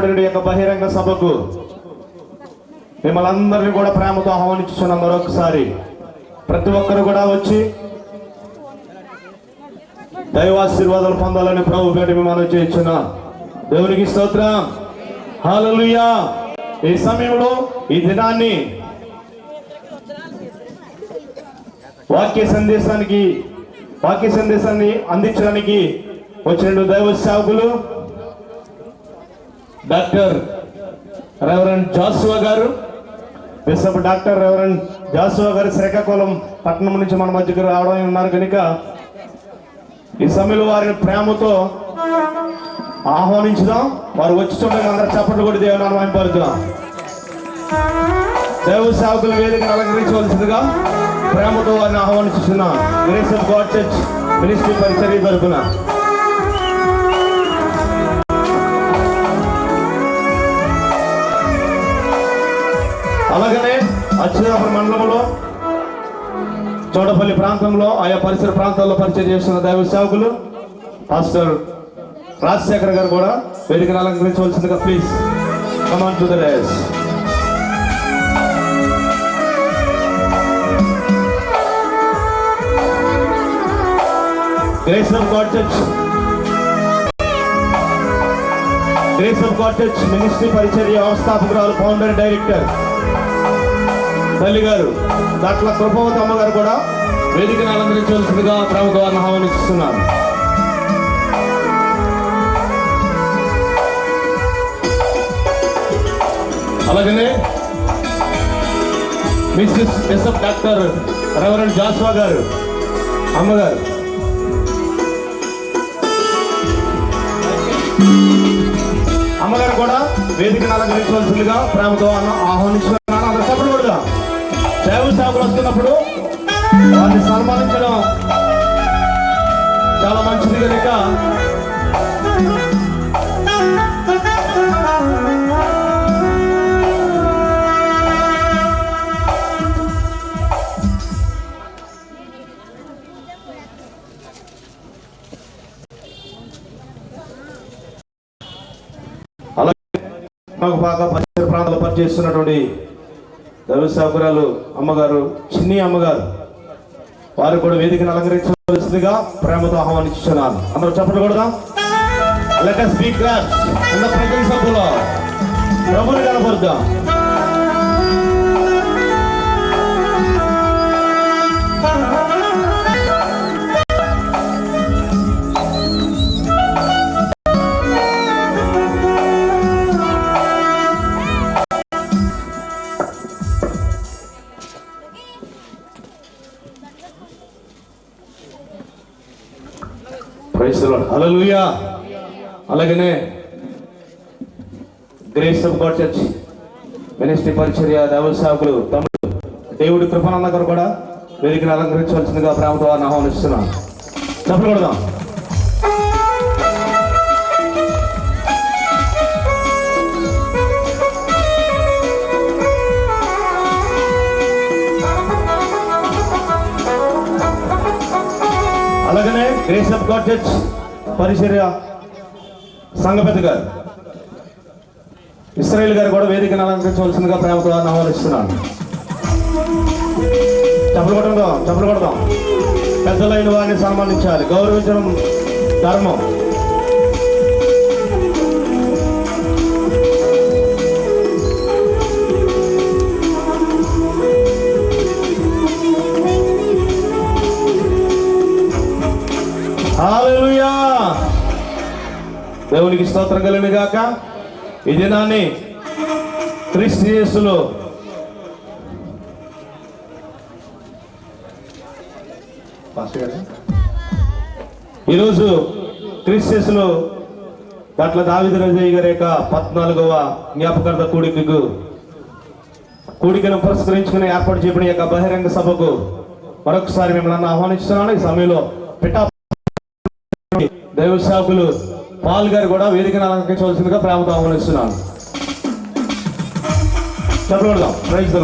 దేవుడి యొక్క బహిరంగ సభకు మిమ్మల్ని అందరినీ కూడా ప్రేమతో ఆహ్వానించున్నాం మరొకసారి. ప్రతి ఒక్కరు కూడా వచ్చి దైవాశీర్వాదాలు పొందాలని ప్రభు పేట మనం చేయించున్నా దేవునికి స్తోత్రం. హాలలుయా ఈ సమయంలో ఈ దినాన్ని వాక్య సందేశానికి వాక్య సందేశాన్ని అందించడానికి వచ్చిన దైవ సేవకులు డాక్టర్ రెవరెన్ జాసువా గారు బిషప్ డాక్టర్ రెవరెన్ జాసువా గారు శ్రీకాకుళం పట్టణం నుంచి మన మధ్యకు రావడం ఉన్నారు కనుక ఈ సమయంలో వారిని ప్రేమతో ఆహ్వానించుదాం. వారు వచ్చి అందరూ చప్పట్లు కూడా దేవుని అనుమానిపరుద్దాం దేవ సేవకుల వేదికను అలంకరించవలసిందిగా ప్రేమతో వారిని ఆహ్వానిస్తున్నాం grace of God church ministry పరిచర్య తరపున. అలాగనే అచ్యుతాపురం మండలంలో చోడపల్లి ప్రాంతంలో ఆయా పరిసర ప్రాంతాల్లో పరిచయం చేస్తున్న దైవ సేవకులు పాస్టర్ రాజశేఖర్ గారు కూడా వేదికను అలంకరించవలసిందిగా please come on to the dais grace of God church grace of God church ministry పరిచర్య వ్యవస్థాపకురాలు ఫౌండర్ డైరెక్టర్ తల్లి గారు దాంట్లో కృపవతి అమ్మగారు కూడా వేదికను అలంకరించవలసిందిగా ప్రముఖ వారిని ఆహ్వానిస్తున్నారు అలాగనే Mrs SF doctor reverend Joshua గారు అమ్మగారు. అమ్మగారు కూడా వేదికను అలంకరించవలసిందిగా ప్రేమతో అన్న- సేవ సాగులు వస్తున్నప్పుడు వారిని సన్మానించడం చాలా మంచిది కనుక. అలాగే బాగా పరిసర ప్రాంతాలు పనిచేస్తున్నటువంటి దైవసేవకురాలు అమ్మగారు చిన్ని అమ్మగారు. వారు కూడా వేదికను అలంకరించవలసిందిగా ప్రేమతో ఆహ్వానిస్తున్నాను అందరూ చెప్పకూడదా కూడా లెట్ us be glad ప్రభుని కనపరుద్దాం ప్రైస్ హల్లెలూయా అలాగనే grace of God church ministry పరిచర్య దేవ సేవకులు తమ్ముడు దేవుడి కృపణన్న గారు కూడా వేదికను అలంకరించవలసిందిగా ప్రేమతో ఆహ్వానిస్తున్నాను. చెప్పలు కొడదాం అలాగనే గ్రేస్ పరిచర్య సంఘ పెద్ద గారు. ఇస్రాయేల్ గారు కూడా వేదికను అలంకరించవలసిందిగా ప్రేమతో వారిని ఆహ్వానిస్తున్నాను. చెప్పలు కొట్టడం చెప్పలు కొడదాం పెద్దలైన వారిని సన్మానించాలి. గౌరవించడం ధర్మం. దేవునికి స్తోత్రం కలిగిన గాక. ఈ దినాన్ని క్రిస్టియస్లో ఈరోజు క్రిస్టియస్లో గట్ల దావిద రజయ్య గారి యొక్క పద్నాలుగవ జ్ఞాపకార్థ కూడికకు కూడికను పురస్కరించుకుని ఏర్పాటు చేయబడిన యొక్క బహిరంగ సభకు మరొకసారి మిమ్మల్ని ఆహ్వానిస్తున్నాను. ఈ సమయంలో పిఠా దైవ సేవకులు పాల్ గారు కూడా వేదికను అలంకరించవలసిందిగా ప్రేమతో ఆహ్వానిస్తున్నాను. చెప్పగలుగుతాం ప్రైజ్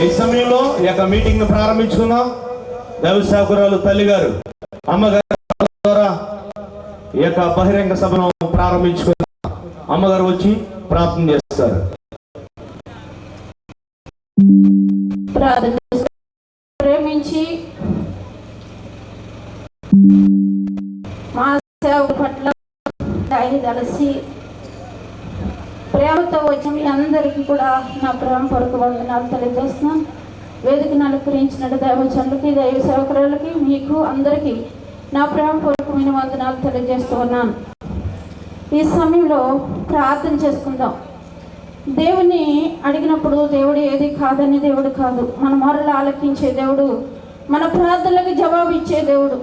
ఈ సమయంలో ఈ యొక్క మీటింగ్ ప్రారంభించుకున్నాం దేవసాకురాలు తల్లి గారు అమ్మగారు ఈ యొక్క బహిరంగ సభను ప్రారంభించుకున్న అమ్మగారు వచ్చి ప్రార్థన చేస్తారు. ప్రేమించి మా సేవకుల పట్ల దయ ప్రేమతో వచ్చిన మీ అందరికీ కూడా నా ప్రేమ కొరకు వందనాలు తెలియజేస్తున్నాను వేదికను అలంకరించిన దైవచనులకి దైవ సేవకురాలకి మీకు అందరికీ నా ప్రేమ పూర్వకమైన వందనాలు తెలియజేస్తూ ఉన్నాను. ఈ సమయంలో ప్రార్థన చేసుకుందాం. దేవుని అడిగినప్పుడు దేవుడు ఏది కాదని దేవుడు కాదు. మన మొరలు ఆలకించే దేవుడు మన ప్రార్థనలకు జవాబు ఇచ్చే దేవుడు.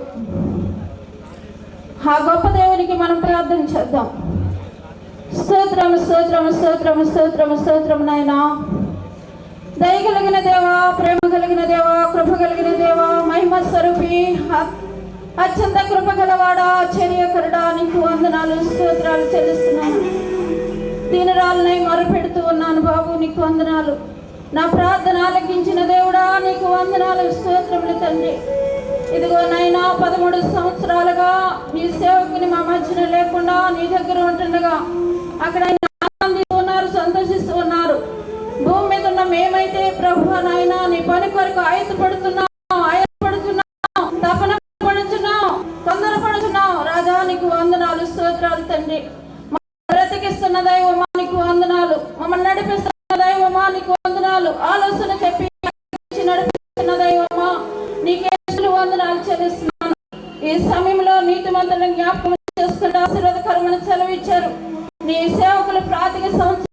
ఆ గొప్ప దేవునికి మనం ప్రార్థన చేద్దాం. స్తోత్రం స్తోత్రం స్తోత్రం స్తోత్రం స్తోత్రం నాయనా. దయ కలిగిన దేవా ప్రేమ కలిగిన దేవా కృప కలిగిన దేవా మహిమ స్వరూపి అత్యంత కృపగలవాడా ఆశ్చర్యకరుడా నీకు వందనాలు స్తోత్రాలు చెల్లిస్తున్నాను. దీనరాలనై మొరపెడుతూ ఉన్నాను బాబు నీకు వందనాలు. నా ప్రార్థన ఆలకించిన దేవుడా నీకు వందనాలు స్తోత్రములు తండ్రి. ఇదిగో నైనా పదమూడు సంవత్సరాలుగా నీ సేవకుని మా మధ్యన లేకుండా నీ దగ్గర ఉంటుండగా అక్కడ ఆనందిస్తూ ఉన్నారు సంతోషిస్తూ ఉన్నారు. భూమి మీద ఉన్న మేమైతే ప్రభు నాయన నీ పని కొరకు ఆయతపడుతున్నాం తండ్రి బ్రతికిస్తున్న దైవమా నీకు వందనాలు. మమ్మల్ని నడిపిస్తున్న దైవమా నీకు వందనాలు. ఆలోచన చెప్పి నడిపిస్తున్న దైవమా నీకే వందనాలు చెల్లిస్తున్నాను. ఈ సమయంలో నీతి మంత్రులను జ్ఞాపకం చేసుకుంటే ఆశీర్వాదకరమని సెలవు ఇచ్చారు. నీ సేవకులు ప్రాతిక సంవత్సరం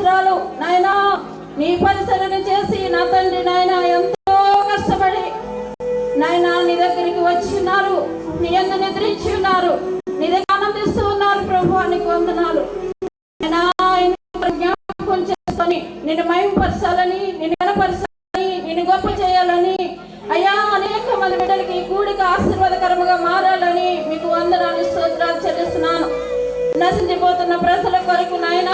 గొప్ప చేయాలని అయ్యా అనేక మంది బిడ్డలకి కూడిక ఆశీర్వాదకరముగా మారాలని మీకు వందనాలు స్తోత్రాలు చెల్లిస్తున్నాను. నశించిపోతున్న ప్రజల కొరకు నాయన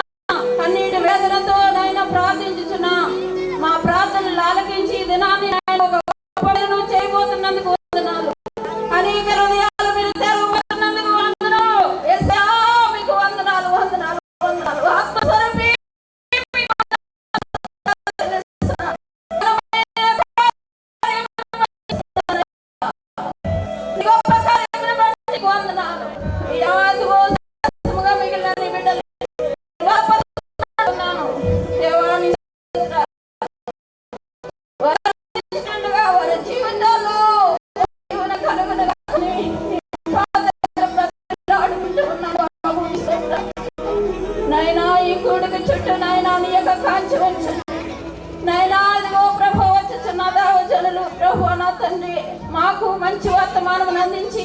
తండ్రి మాకు మంచి వర్తమానం అందించి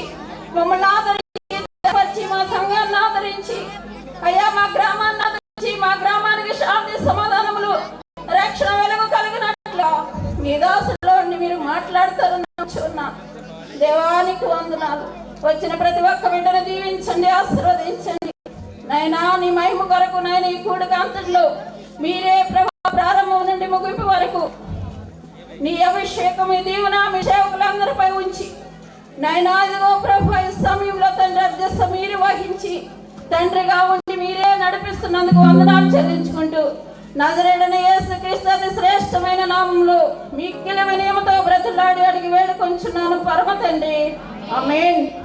మమ్మల్ని ఆదరించి మా సంఘాన్ని ఆదరించి అయ్యా మా గ్రామాన్ని ఆదరించి మా గ్రామానికి శాంతి సమాధానములు రక్షణ వెలుగు కలిగినట్లు మీ దాసుల్లో మీరు మాట్లాడతారు దేవానికి వందనాలు. వచ్చిన ప్రతి ఒక్క బిడ్డను దీవించండి ఆశీర్వదించండి. నైనా నీ మహిమ కొరకు నైనా ఈ కూడిక అంతట్లో మీరే ప్రభా ప్రారంభం నుండి ముగింపు వరకు నీ అభిషేకం దీవున మీ సేవకులందరిపై ఉంచి నైనాదిగో ఇదిగో ప్రభు సమయంలో తండ్రి అధ్యక్ష మీరు వహించి తండ్రిగా ఉండి మీరే నడిపిస్తున్నందుకు వందనాలు చెల్లించుకుంటూ నజరేడన యేసు క్రీస్తు శ్రేష్టమైన నామంలో మిక్కిల వినయముతో బ్రతులాడి అడిగి వేడుకొంచున్నాను పరమ తండ్రి. ఆమేన్.